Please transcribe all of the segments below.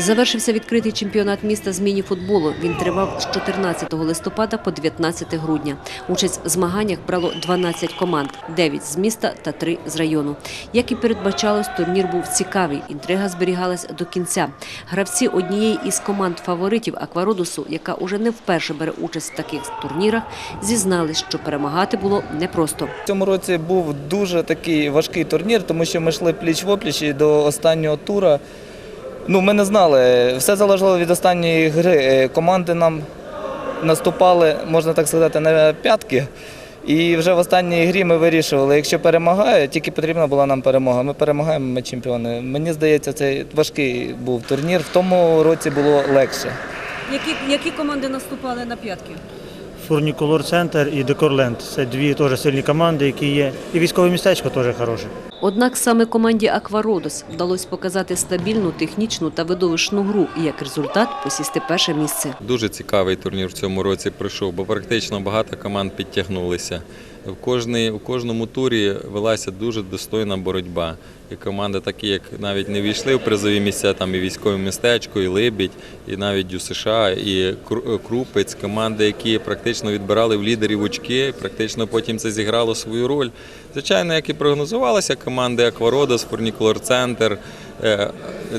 Завершився відкритий чемпіонат міста з міні-футболу. Він тривав з 14 листопада по 19 грудня. Участь в змаганнях брало 12 команд, 9 з міста та 3 з району. Як і передбачалось, турнір був цікавий. Інтрига зберігалась до кінця. Гравці однієї із команд фаворитів Аквародусу, яка уже не вперше бере участь в таких турнірах, зізнались, що перемагати було непросто. В цьому році був дуже такий важкий турнір, тому що ми йшли пліч в опліч і до останнього тура. Ну, ми не знали, все залежало від останньої гри. Е, Команди нам наступали, можна так сказати, на п'ятки. І вже в останній грі ми вирішували, якщо перемагає, тільки потрібна була нам перемога. Ми перемагаємо, ми чемпіони. Мені здається, це важкий був турнір. В тому році було легше. Які, які команди наступали на п'ятки? Фурнікулор Центр і Декорленд. Це дві теж сильні команди, які є. І військове містечко теж хороше. Однак саме команді Аквародос вдалося показати стабільну, технічну та видовищну гру і як результат посісти перше місце. Дуже цікавий турнір в цьому році пройшов, бо практично багато команд підтягнулися. В кожній, у кожному турі велася дуже достойна боротьба. І команди такі, як навіть не війшли в призові місця, там і військове містечко, і Либідь, і навіть у США, і Крупець, команди, які практично відбирали в лідерів очки, практично потім це зіграло свою роль. Звичайно, як і прогнозувалося, команди Аквародос, Фурнікулор Центр,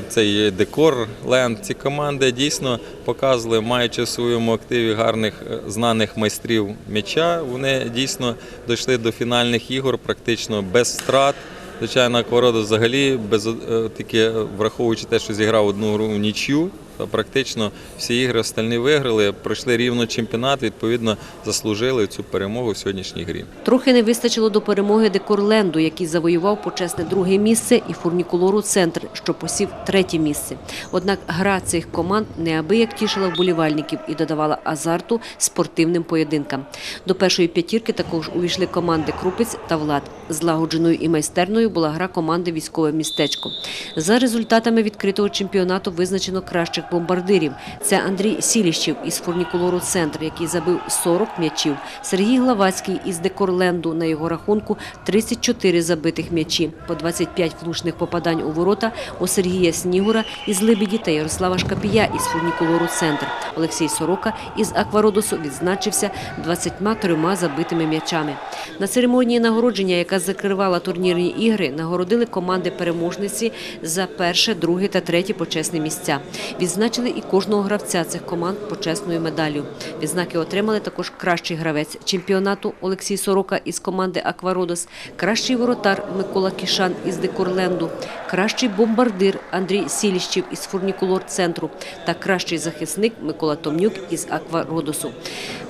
цей Декор Ленд. Ці команди дійсно показували, маючи в своєму активі гарних е, знаних майстрів м'яча. Вони дійсно дійшли до фінальних ігор практично без втрат. Звичайно, Аквародос взагалі без е, таке, враховуючи те, що зіграв одну гру в нічю. Практично всі ігри остальні виграли, пройшли рівно чемпіонат, відповідно заслужили цю перемогу в сьогоднішній грі. Трохи не вистачило до перемоги Декорленду, який завоював почесне друге місце, і фурнікулору Центр, що посів третє місце. Однак гра цих команд неабияк тішила вболівальників і додавала азарту спортивним поєдинкам. До першої п'ятірки також увійшли команди Крупець та Влад. Злагодженою і майстерною була гра команди Військове містечко. За результатами відкритого чемпіонату визначено кращих бомбардирів. Це Андрій Сіліщев із фурнікулору Центр, який забив 40 м'ячів. Сергій Главацький із Декорленду на його рахунку 34 забитих м'ячі, по 25 влучних попадань у ворота у Сергія Снігура із Либіді та Ярослава Шкапія із фурнікулору Центр. Олексій Сорока із Аквародосу відзначився 23 забитими м'ячами. На церемонії нагородження, яка закривала турнірні ігри, нагородили команди переможниці за перше, друге та третє почесні місця. Відзначили і кожного гравця цих команд почесною медаллю. Відзнаки отримали також кращий гравець чемпіонату Олексій Сорока із команди Аквародос, кращий воротар Микола Кішан із Декорленду, кращий бомбардир Андрій Сіліщів із фурнікулор центру та кращий захисник Микола Томнюк із Аквародосу.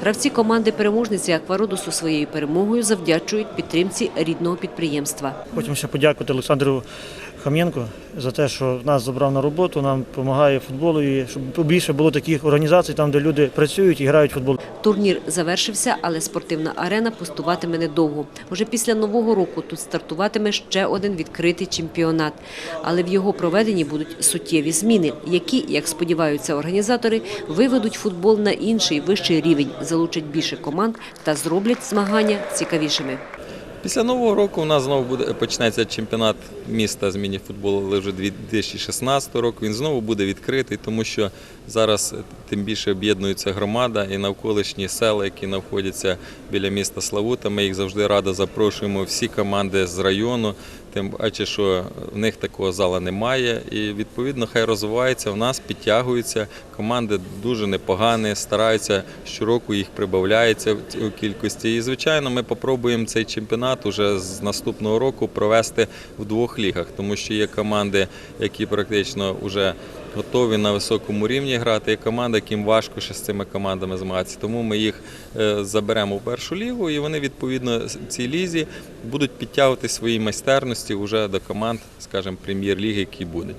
Гравці команди переможниці Аквародосу своєю перемогою завдячують підтримці рідного підприємства. Хочемо ще подякувати Олександру Хам'єнко за те, що нас забрав на роботу, нам допомагає футболу, і щоб більше було таких організацій, там, де люди працюють і грають в футбол. Турнір завершився, але спортивна арена пустуватиме недовго. Уже після нового року тут стартуватиме ще один відкритий чемпіонат. Але в його проведенні будуть суттєві зміни, які, як сподіваються організатори, виведуть футбол на інший вищий рівень, залучать більше команд та зроблять змагання цікавішими. Після нового року у нас знову буде почнеться чемпіонат міста з мініфутболу але вже 2016 року. Він знову буде відкритий, тому що зараз тим більше об'єднується громада і навколишні села, які знаходяться біля міста Славута. Ми їх завжди радо запрошуємо. Всі команди з району. Тим паче, що в них такого зала немає, і відповідно хай розвивається. В нас підтягуються команди дуже непогані, стараються щороку їх прибавляється у кількості. І звичайно, ми попробуємо цей чемпіонат уже з наступного року провести в двох лігах, тому що є команди, які практично вже готові на високому рівні грати. Є команда, яким важко ще з цими командами змагатися. Тому ми їх е, заберемо в першу лігу, і вони відповідно в цій лізі будуть підтягувати свої майстерності вже до команд, скажімо, прем'єр-ліги, які будуть.